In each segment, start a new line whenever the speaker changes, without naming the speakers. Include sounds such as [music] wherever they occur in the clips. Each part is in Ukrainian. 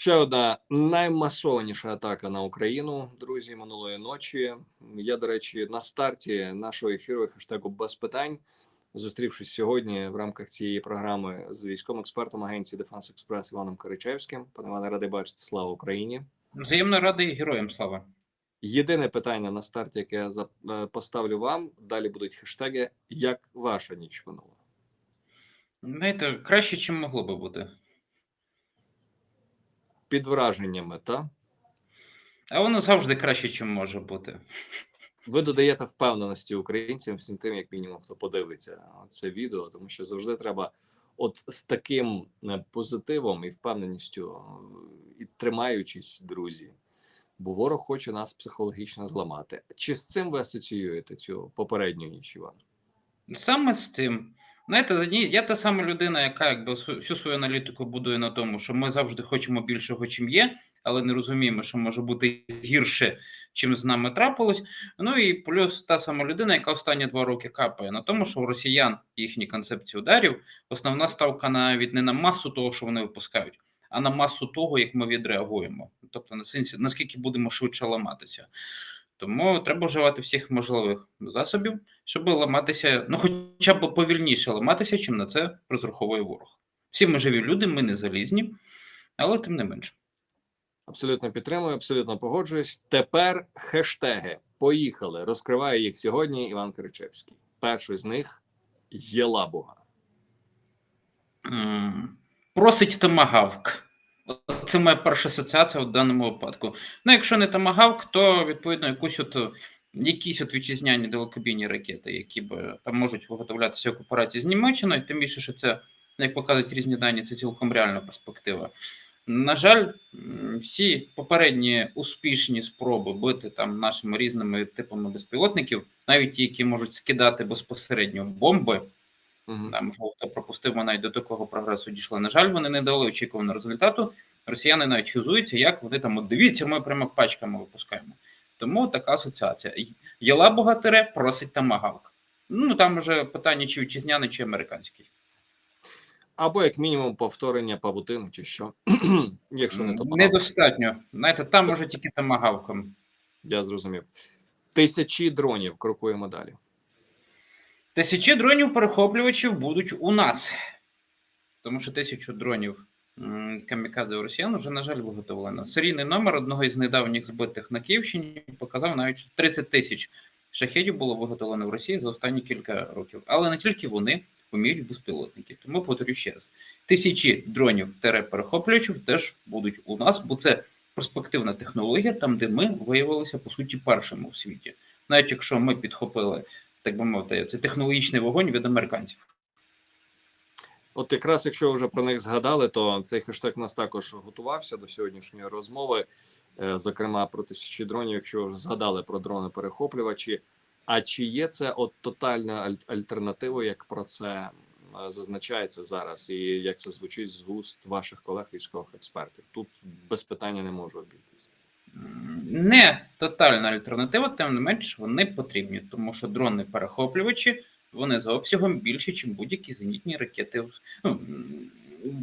Ще одна наймасованіша атака на Україну, друзі, минулої ночі. Я, до речі, на старті нашого ефіру хештегу без питань, зустрівшись сьогодні в рамках цієї програми з військовим експертом агенції Дефенс Експрес Іваном Киричевським. Пане Іване, радий бачити. Слава Україні!
Взаємно радий героям слава.
Єдине питання на старті, яке я е, поставлю вам. Далі будуть хештеги. Як ваша ніч минула?
Знаєте, краще, чим могло би бути.
Під враженнями, та
А воно завжди краще, чим може бути.
ви додаєте впевненості українцям всім тим, як мінімум, хто подивиться це відео, тому що завжди треба, от з таким е, позитивом і впевненістю, е, і тримаючись, друзі, бо ворог хоче нас психологічно зламати. Чи з цим ви асоціюєте цю попередню ніч, Іван?
Саме з тим. Знаєте, я та сама людина, яка якби всю свою аналітику будує на тому, що ми завжди хочемо більшого, чим є, але не розуміємо, що може бути гірше, чим з нами трапилось. Ну і плюс та сама людина, яка останні два роки капає на тому, що у росіян їхні концепції ударів основна ставка навіть не на масу того, що вони випускають, а на масу того, як ми відреагуємо. Тобто на сенсі, наскільки будемо швидше ламатися. Тому треба вживати всіх можливих засобів, щоб ламатися, ну хоча б повільніше ламатися, чим на це розраховує ворог. Всі ми живі люди, ми не залізні, але тим не менше.
Абсолютно підтримую, абсолютно погоджуюсь. Тепер хештеги. Поїхали. Розкриває їх сьогодні Іван Киричевський. Перший з них Єлабуга.
Просить томагавк. Це моя перша асоціація в даному випадку. Ну, якщо не томагавк, то відповідно якусь от якісь от вітчизняні далекобійні ракети, які б там можуть виготовлятися в кооперації з Німеччиною, тим більше, що це, як показують різні дані, це цілком реальна перспектива. На жаль, всі попередні успішні спроби бити там нашими різними типами безпілотників, навіть ті, які можуть скидати безпосередньо бомби, Да, можливо, хто пропустив, ми навіть до такого прогресу дійшли. На жаль, вони не дали очікуваного результату. Росіяни навіть хизуються, як вони там, от дивіться, ми прямо пачками випускаємо. Тому така асоціація. Єла богатире просить тамагавк. Ну там вже питання, чи вітчизняний, чи американський.
Або як мінімум повторення павутини, чи що. [clears throat] Якщо не то.
Недостатньо. Знаєте, там може тільки тамагавком.
я зрозумів. Тисячі дронів крокуємо далі.
Тисячі дронів перехоплювачів будуть у нас. Тому що тисячу дронів камікадзе у росіян вже, на жаль, виготовлено. Серійний номер одного із недавніх збитих на Київщині показав навіть що 30 тисяч шахедів було виготовлено в Росії за останні кілька років. Але не тільки вони вміють безпілотники. Тому повторю ще раз: тисячі дронів перехоплювачів теж будуть у нас, бо це перспективна технологія, там де ми виявилися по суті першими у світі. Навіть якщо ми підхопили так би мовити, це технологічний вогонь від американців.
От якраз якщо вже про них згадали, то цей хештег нас також готувався до сьогоднішньої розмови, е, зокрема про тисячі дронів. Якщо вже згадали про дрони перехоплювачі. А чи є це от тотальна аль- альтернатива, як про це е, зазначається зараз, і як це звучить з вуст ваших колег військових експертів? Тут без питання не можу обійтись.
Не тотальна альтернатива, тим не менш вони потрібні, тому що дрони перехоплювачі вони за обсягом більші, ніж будь-які зенітні ракети. Ну,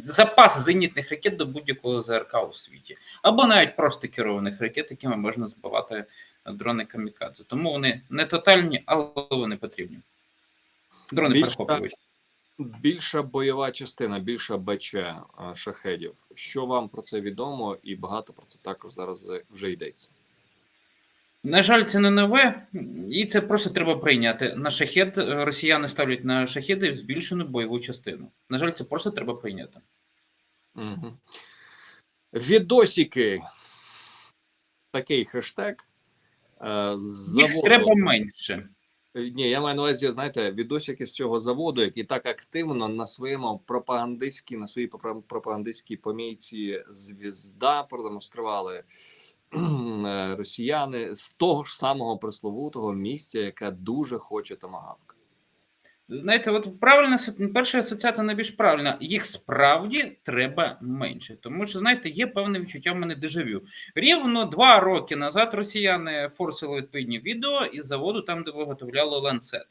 запас зенітних ракет до будь-якого ЗРК у світі, або навіть просто керованих ракет, якими можна збивати дрони камікадзе. Тому вони не тотальні, але вони потрібні. Дрони перехоплювачі.
Більша бойова частина, більша БЧ е, шахедів. Що вам про це відомо, і багато про це також зараз вже- йдеться.
На жаль, це не нове, і це просто треба прийняти. На шахет е, росіяни ставлять на шахеди збільшену бойову частину. На жаль, це просто треба прийняти.
Угу. Відосики. Такий хештег. Е, з
Їх треба менше.
Ні, я маю на увазі, знаєте, відосики з цього заводу, який так активно на своєму пропагандистській, на своїй пропа- пропагандистській помійці звізда продемонстрували е, росіяни з того ж самого пресловутого місця, яке дуже хоче томагавка.
Знаєте, от правильна перша асоціація найбільш правильна. Їх справді треба менше. Тому що, знаєте, є певне відчуття в мене дежавю. Рівно два роки назад росіяни форсили відповідні відео із заводу, там, де виготовляли ланцет.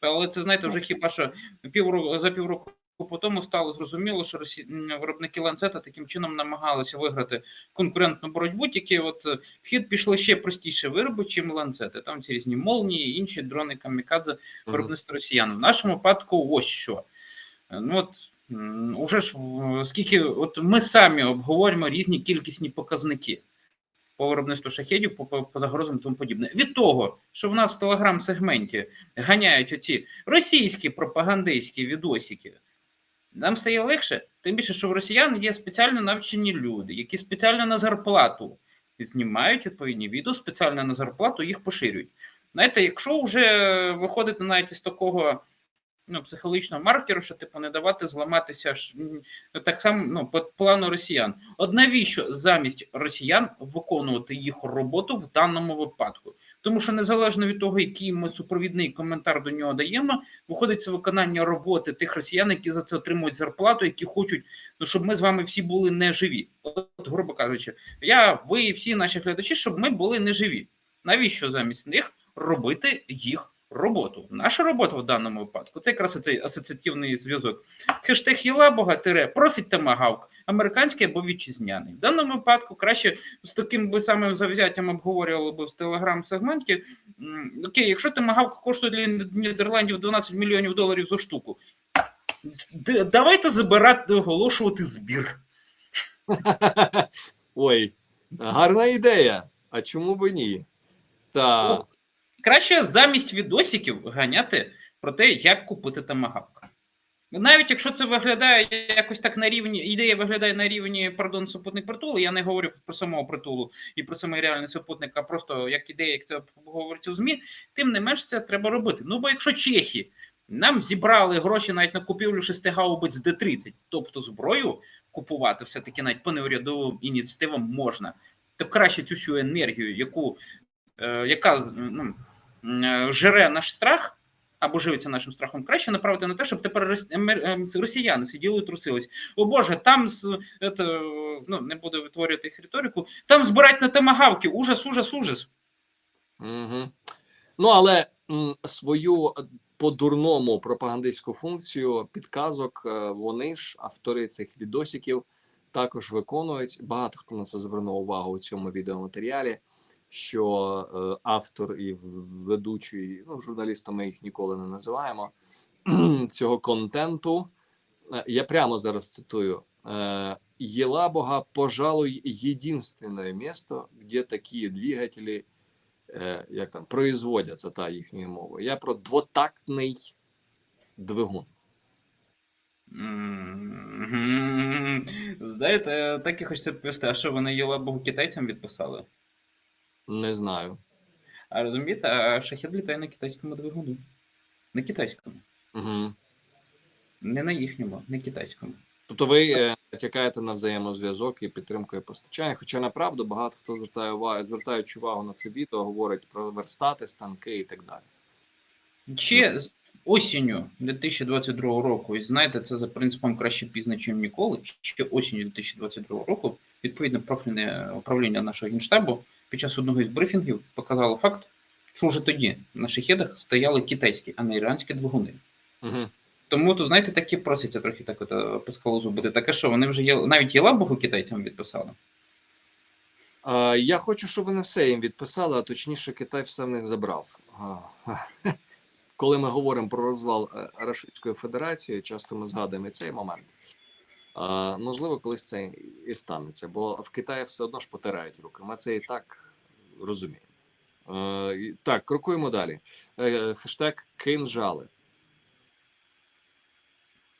Але це, знаєте, вже хіба що півроку за півроку по тому стало зрозуміло, що росі... виробники ланцета таким чином намагалися виграти конкурентну боротьбу. Тільки от е, в хід пішли ще простіше вироби, чим ланцети. Там ці різні молнії, інші дрони камікадзе виробництво росіян. В нашому випадку ось що. Е, Ну от уже ж скільки, от ми самі обговорюємо різні кількісні показники по виробництву шахедів, по, по, по загрозам тому подібне. Від того, що в нас в телеграм-сегменті ганяють оці російські пропагандистські відосики, нам стає легше, тим більше, що в росіян є спеціально навчені люди, які спеціально на зарплату знімають відповідні відео, спеціально на зарплату їх поширюють. Знаєте, якщо вже виходити навіть із такого ну, психологічного маркеру, що типу не давати зламатися так само ну, по плану росіян. От навіщо замість росіян виконувати їх роботу в даному випадку? Тому що незалежно від того, який ми супровідний коментар до нього даємо, виходить це виконання роботи тих росіян, які за це отримують зарплату, які хочуть, ну щоб ми з вами всі були не живі. От, грубо кажучи, я, ви, і всі наші глядачі, щоб ми були не живі. Навіщо замість них робити їх роботу? Наша робота в даному випадку це якраз цей асоціативний зв'язок. Хештег Єлабога тире просить тамагавк, американський або вітчизняний. В даному випадку краще з таким би самим завзяттям обговорювали би в телеграм-сегменті. Окей, якщо тамагавк коштує для Нідерландів 12 мільйонів доларів за штуку, давайте забирати, оголошувати збір. [laughs]
Ой, гарна ідея. А чому б і ні? Так.
Краще замість відосиків ганяти про те, як купити тамагавк. Навіть якщо це виглядає якось так на рівні, ідея виглядає на рівні, пардон, супутник притулу, я не говорю про самого притулу і про самий реальний супутник, а просто як ідея, як це говорить у ЗМІ, тим не менш це треба робити. Ну бо якщо чехи нам зібрали гроші навіть на купівлю шести гаубиць Д-30, тобто зброю купувати все-таки навіть по неурядовим ініціативам можна, то краще цю всю енергію, яку, е, яка ну, жере наш страх, або живиться нашим страхом, краще направити на те, щоб тепер ем, росіяни сиділи і трусились. О Боже, там з ну не буду витворювати їх риторику, там збирають на тамагавки. Ужас, ужас, ужас.
Угу. Ну, але м, свою е, по-дурному пропагандистську функцію підказок е, вони ж, автори цих відосиків, також виконують. Багато хто на це звернув увагу у цьому відеоматеріалі, що е, автор і ведучий, ну, журналістом ми їх ніколи не називаємо, [clears throat] цього контенту. е, Я прямо зараз цитую. э, Елабуга, пожалуй, единственное место, где такие двигатели е, як там производяться та їхньою мовою. Я про двотактний двигун.
Знаєте, так і хочеться відповісти, а що вони Єлабогу китайцям відписали?
Не знаю.
А розумієте, а шахет літає на китайському двигуну. На китайському.
Угу.
Не на їхньому, на китайському.
Тобто ви е, натякаєте на взаємозв'язок і підтримку і постачання. Хоча направду багато хто звертає увагу, звертаючи увагу на це відео, говорить про верстати, станки і так далі.
Чи осінню 2022 року, і знаєте, це за принципом краще пізно, ніж ніколи. Ще осінню 2022 року відповідно профільне управління нашого генштабу під час одного із брифінгів показало факт, що вже тоді на шахедах стояли китайські, а не іранські двигуни.
Угу.
Тому тут, знаєте, такі просяться трохи так от е, по. Таке, що вони вже є навіть Єлабогу китайцям відписали.
Я хочу, щоб вони все їм відписали, а точніше, Китай все в них забрав. Коли ми говоримо про розвал е, Російської Федерації, часто ми згадуємо цей момент. А, можливо, колись це і станеться, бо в Китаї все одно ж потирають руки. Ми це і так розуміємо. Е, так, крокуємо далі. Е, хештег кинжали.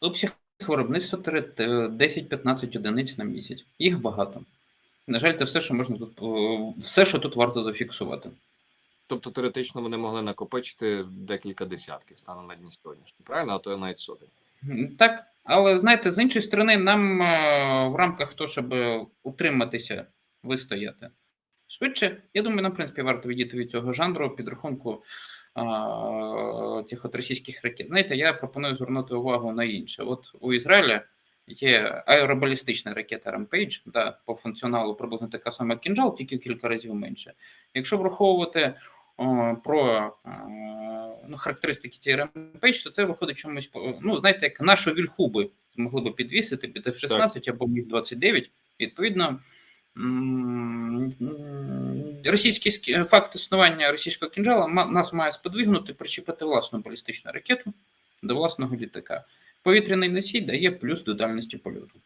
Обсяг виробництва 10-15 одиниць на місяць. Їх багато. На жаль, це все, що можна тут, все, що тут варто зафіксувати.
Тобто теоретично вони могли накопичити декілька десятків станом на дні сьогоднішні, правильно? А то навіть сотень.
Так, але знаєте, з іншої сторони, нам е, в рамках того, щоб утриматися, вистояти швидше, я думаю, нам, в принципі, варто відійти від цього жанру підрахунку а, тих от російських ракет. Знаєте, я пропоную звернути увагу на інше. От у Ізраїля є аеробалістична ракета Rampage, да, по функціоналу приблизно така сама кінжал, тільки кілька разів менше. Якщо враховувати про е, ну, характеристики цієї ремпейдж, то це виходить чомусь, ну, знаєте, як нашу вільху би могли би підвісити під F-16 або Міг-29. Відповідно, м, м, російський факт існування російського кінжала нас має сподвигнути причепити власну балістичну ракету до власного літака. Повітряний носій дає плюс до дальності польоту.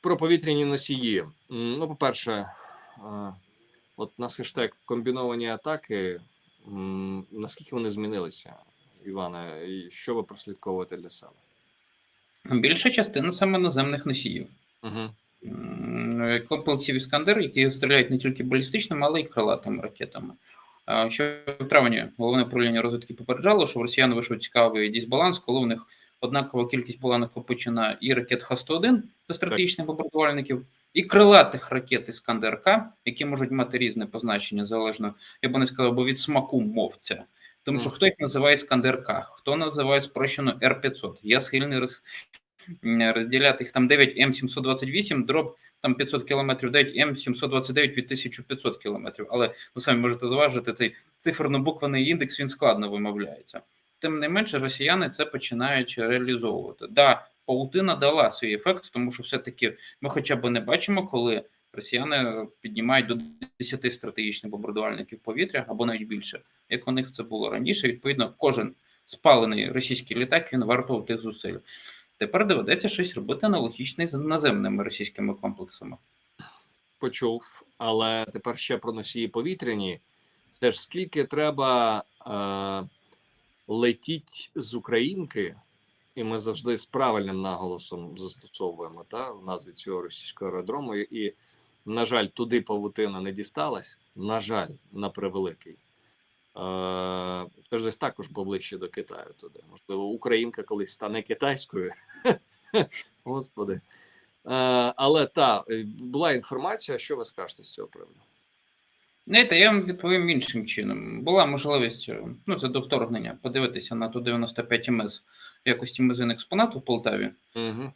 Про повітряні носії. Ну, по-перше, е, от у нас хештег комбіновані атаки. Наскільки вони змінилися, Іване? І що ви прослідковуєте для себе?
Більша частина саме наземних носіїв.
Угу.
Комплексів Іскандер, які стріляють не тільки балістичними, але й крилатими ракетами. Ще в травні головне управління розвідки попереджало, що в росіян вийшов цікавий дисбаланс, коли у них однакова кількість була накопичена і ракет Х-101 до стратегічних бомбардувальників, і крилатих ракет Іскандер-К, які можуть мати різне позначення залежно, я би не сказав, бо від смаку мовця. Тому що хто їх називає Іскандер-К, хто називає спрощено Р-500. Я схильний роз, розділяти їх там 9 М728, дроб там 500 кілометрів, 9 М729 від 1500 кілометрів. Але ви самі можете зважити, цей циферно-буквений індекс він складно вимовляється. Тим не менше, росіяни це починають реалізовувати. Да, паутина дала свій ефект, тому що все-таки ми хоча б не бачимо, коли росіяни піднімають до 10 стратегічних бомбардувальників повітря або навіть більше, як у них це було раніше. Відповідно, кожен спалений російський літак він вартував тих зусиль. Тепер доведеться щось робити аналогічне з наземними російськими комплексами.
Почув, але тепер ще про носії повітряні. Це ж скільки треба е, летіть з Українки, і ми завжди з правильним наголосом застосовуємо та, в назві цього російського аеродрому. І, на жаль, туди павутина не дісталась. На жаль, на превеликий. Е, це ж десь також поближче до Китаю туди. Можливо, Українка колись стане китайською. [laughs] Господи. Е, але та е, була інформація. Що ви скажете з цього приводу?
Знаєте, я вам відповім іншим чином. Була можливість, ну це до вторгнення, подивитися на ту 95 МС в якості музейних експонату в Полтаві.
Угу.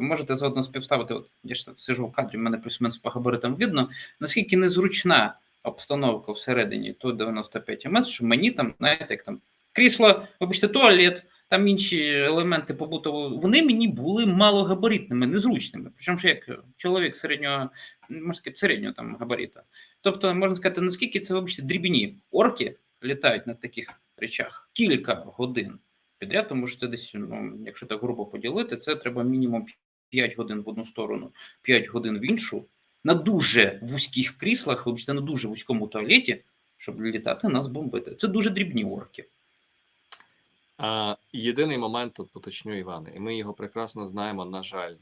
Можете заодно співставити. От я ж сижу в кадрі, мене плюс-мінус по габаритам видно, наскільки незручна обстановка всередині ту 95 МС, що мені там, знаєте, як там крісло, вибачте, туалет, там інші елементи побутового, вони мені були малогабаритними, незручними. Причому ж як чоловік середнього, можна сказати, середнього там габарита. Тобто, можна сказати, наскільки це, вибачте, дрібні орки літають на таких речах кілька годин підряд, тому що це десь, ну, якщо так грубо поділити, це треба мінімум 5 годин в одну сторону, 5 годин в іншу, на дуже вузьких кріслах, вибачте, на дуже вузькому туалеті, щоб літати нас бомбити. Це дуже дрібні орки.
А, єдиний момент тут поточню Іване, і ми його прекрасно знаємо, на жаль,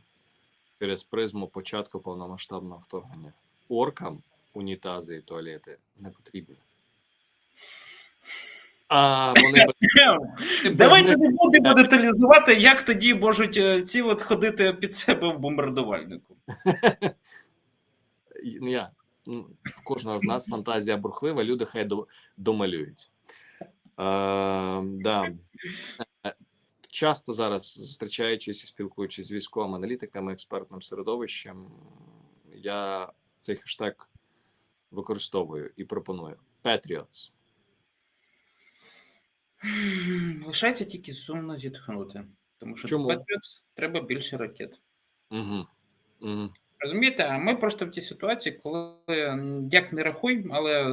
через призму початку повномасштабного вторгнення. Оркам унітази і туалети не потрібні. А вони [laughs]
Давайте не будемо деталізувати, як тоді можуть е, ці от ходити під себе в бомбардувальнику. [laughs]
ну, я, ну, в кожного з нас фантазія бурхлива, люди хай домалюють. Е, да. Е, Часто зараз зустрічаючись і спілкуючись з військовими аналітиками, експертним середовищем, я цей хештег використовую і пропоную. Patriots.
Лишається тільки сумно зітхнути, тому що
Чому?
Patriots треба більше ракет.
Угу. Угу.
Розумієте, а ми просто в тій ситуації, коли як не рахуй, але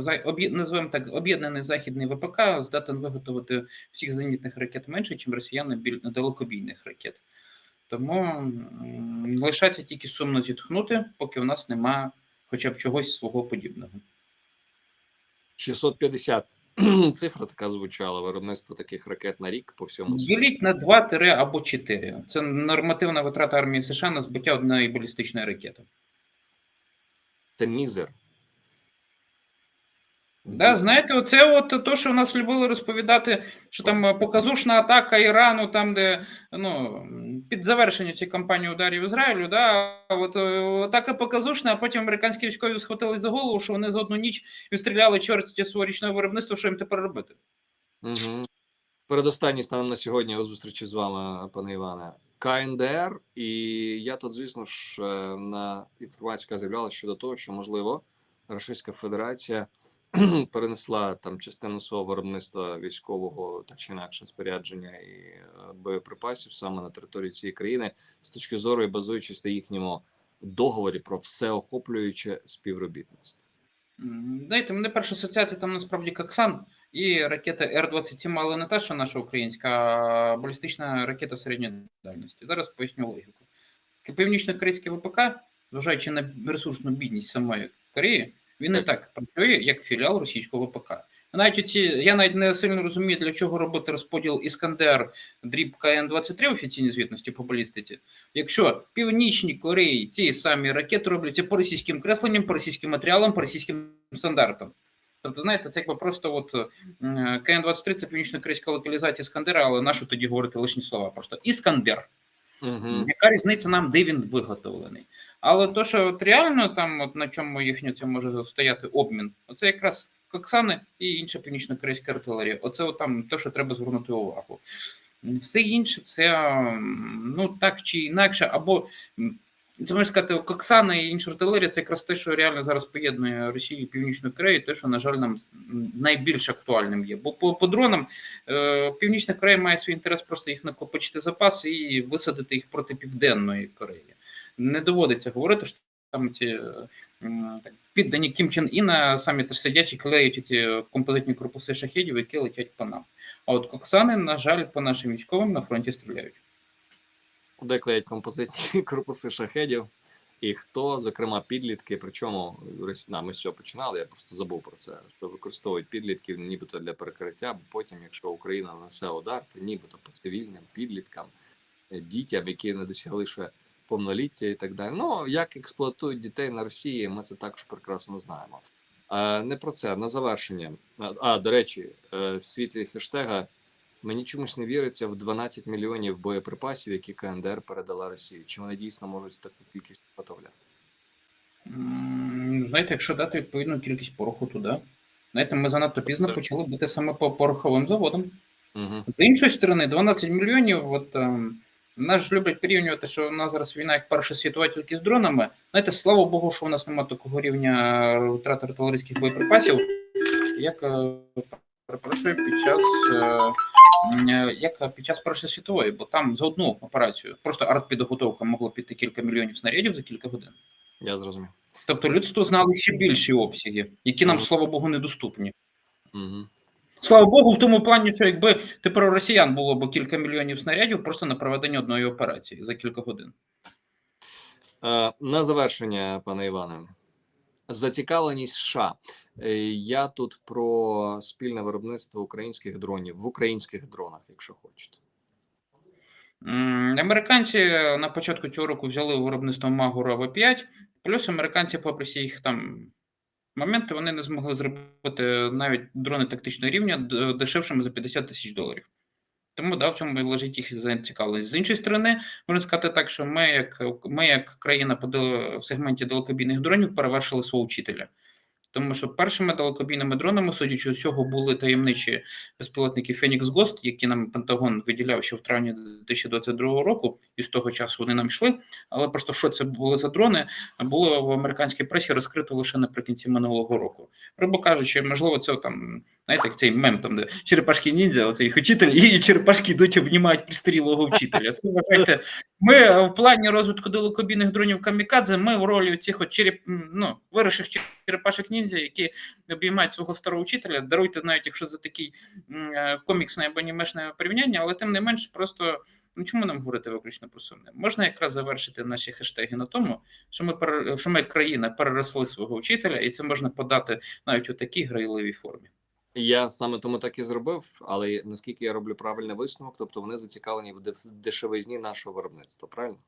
називаємо так, об'єднаний західний ВПК здатен виготовити всіх зенітних ракет менше, ніж росіяни біль далекобійних ракет. Тому лишається тільки сумно зітхнути, поки в нас немає хоча б чогось свого подібного.
650 [clears throat] цифра така звучала. Виробництво таких ракет на рік по всьому світу.
Діліть на 2 тире або 4. Це нормативна витрата армії США на збиття одної балістичної ракети.
Це мізер.
Да, знаєте, оце от то, що в нас любили розповідати, що там е, показушна атака Ірану, там, де ну, під завершення цієї кампанії ударів Ізраїлю, да, от е, атака показушна, а потім американські військові схватили за голову, що вони за одну ніч відстріляли чверть свого річного виробництва, що їм тепер робити.
Угу. Передостанній станом на сьогодні у зустрічі з вами, пане Іване. КНДР, і я тут, звісно ж, е, на інформацію яка з'являлася щодо того, що можливо Російська Федерація [clears throat] перенесла там частину свого виробництва військового так чи інакше спорядження і е, боєприпасів саме на території цієї країни, з точки зору і базуючись на їхньому договорі про всеохоплююче співробітництво.
Знаєте, мене перша асоціація там насправді Коксан і ракета Р-27, але не та, що наша українська, а балістична ракета середньої дальності. Зараз поясню логіку. Північно-корейське ВПК, зважаючи на ресурсну бідність самої Кореї, він не так працює, як філіал російського ВПК. Навіть оці, я навіть не сильно розумію, для чого робити розподіл Іскандер дріб КН-23 офіційній звітності по балістиці. Якщо в Північній Кореї ті самі ракети робляться по російським кресленням, по російським матеріалам, по російським стандартам. Тобто, знаєте, це якби просто от м, КН-23 це північно-корейська локалізація Іскандера, але нащо тоді говорити лишні слова? Просто Іскандер.
Угу.
Яка різниця нам, де він виготовлений? Але то, що от реально там, от на чому їхню це може стояти обмін, оце якраз Коксани і інша північно-корейська артилерія. Оце от там те, що треба звернути увагу. Все інше це ну так чи інакше, або це можна сказати, Коксани і інша артилерія це якраз те, що реально зараз поєднує Росію і Північну Корею, те, що, на жаль, нам найбільш актуальним є. Бо по, по дронам е, Північна Корея має свій інтерес просто їх накопичити запас і висадити їх проти Південної Кореї. Не доводиться говорити, що там ці е, так, піддані Кім Чен Іна самі теж сидять і клеють ці композитні корпуси шахедів, які летять по нам. А от Коксани, на жаль, по нашим військовим на фронті стріляють.
Куди клеять композитні [laughs] корпуси шахедів, і хто, зокрема, підлітки, причому на, ми з цього починали, я просто забув про це, що використовують підлітків нібито для перекриття, бо потім, якщо Україна несе удар, то нібито по цивільним підліткам, е, дітям, які не досягли ще повноліття і так далі. Ну, як експлуатують дітей на Росії, ми це також прекрасно знаємо. Е, не про це, на завершення. А, А, до речі, е, в світлі хештега Мені чомусь не віриться в 12 мільйонів боєприпасів, які КНДР передала Росії. Чи вони дійсно можуть таку кількість виготовляти?
Ну, знаєте, якщо дати відповідну кількість пороху туди, знаєте, ми занадто пізно
Так.
почали бути саме по пороховим заводам.
Угу.
З іншої сторони, 12 мільйонів. От ем, нас ж люблять порівнювати, що у нас зараз війна як Перша світова тільки з дронами. Знаєте, слава Богу, що у нас немає такого рівня втрат артилерійських боєприпасів, як е, перепрошую, під час е, е, як під час Першої світової, бо там за одну операцію просто артпідготовка могло піти кілька мільйонів снарядів за кілька годин.
Я зрозумів.
Тобто людство знало ще більші обсяги, які нам,
Мгм.
слава Богу, недоступні.
Угу.
Слава Богу, в тому плані, що якби тепер у росіян було б кілька мільйонів снарядів просто на проведення одної операції за кілька годин.
Е, на завершення, пане Іване, зацікавленість США. Е, я тут про спільне виробництво українських дронів в українських дронах, якщо хочете.
Американці на початку цього року взяли виробництво Магура В5, плюс американці, попри всі їх там моменти, вони не змогли зробити навіть дрони тактичного рівня дешевшими за 50 тисяч доларів. Тому да, в цьому і лежить їх зацікавленість. З іншої сторони, можна сказати так, що ми, як ми, як країна в сегменті далекобійних дронів, перевершили свого вчителя. Тому що першими далекобійними дронами, судячи з цього, були таємничі безпілотники Phoenix Ghost, які нам Пентагон виділяв ще в травні 2022 року, і з того часу вони нам йшли. Але просто що це були за дрони, було в американській пресі розкрито лише наприкінці минулого року. Грубо кажучи, можливо, це там, знаєте, як цей мем, там де черепашки ніндзя, оцей учитель, і черепашки йдуть обнімають пристарілого вчителя. Це вважайте, ми в плані розвитку далекобійних дронів камікадзе, ми в ролі цих от череп, ну, виріших черепашок ніндзя, які обіймають свого старого вчителя. Даруйте, навіть якщо за такий е, коміксне або анімешне порівняння, але тим не менш, просто ну чому нам говорити виключно про сумне? Можна якраз завершити наші хештеги на тому, що ми що ми країна переросли свого вчителя, і це можна подати навіть у такій грайливій формі.
Я саме тому так і зробив, але наскільки я роблю правильний висновок, тобто вони зацікавлені в дешевизні нашого виробництва, правильно?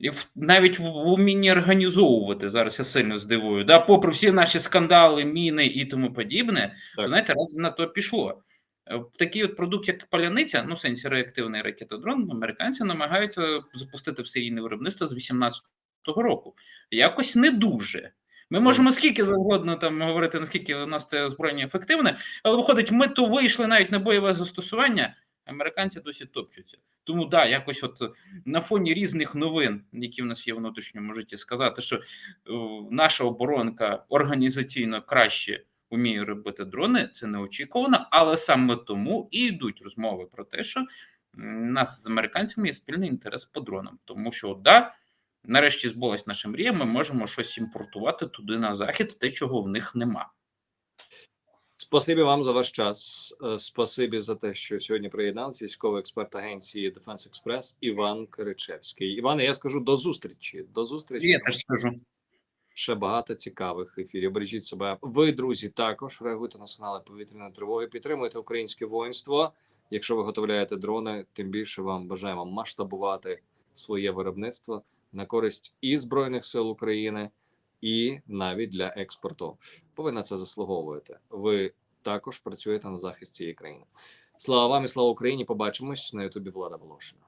І навіть в, в умінні організовувати зараз я сильно здивую. Да, попри всі наші скандали, міни і тому подібне,
Так.
знаєте, раз на то пішло. Е, Такий от продукт, як паляниця, ну в сенсі реактивний ракетодрон, американці намагаються запустити в серійне виробництво з 18-го року. Якось не дуже. Ми можемо скільки завгодно там говорити, наскільки у нас це озброєння ефективне, але виходить, ми то вийшли навіть на бойове застосування. Американці досі топчуться. Тому да, якось от на фоні різних новин, які в нас є в внутрішньому житті, сказати, що е, наша оборонка організаційно краще вміє робити дрони. Це неочікувано, але саме тому і йдуть розмови про те, що нас з американцями є спільний інтерес по дронам, тому що да, нарешті збулась наша мрія. Ми можемо щось імпортувати туди на захід, те, чого в них нема.
Спасибі вам за ваш час. Е, Спасибі за те, що сьогодні приєдналися військовий експерт агенції Defense Express Іван Киричевський. Іване, я скажу до зустрічі. До зустрічі.
Я теж скажу.
Ще багато цікавих ефірів. Бережіть себе. Ви, друзі, також реагуйте на сигнали повітряної тривоги. Підтримуйте українське воїнство. Якщо ви готовляєте дрони, тим більше вам бажаємо масштабувати своє виробництво на користь і збройних сил України, і навіть для експорту. Бо ви на це заслуговуєте. Ви також працюєте на захист цієї країни. Слава вам і слава Україні! Побачимось на Ютубі Влада Волошина.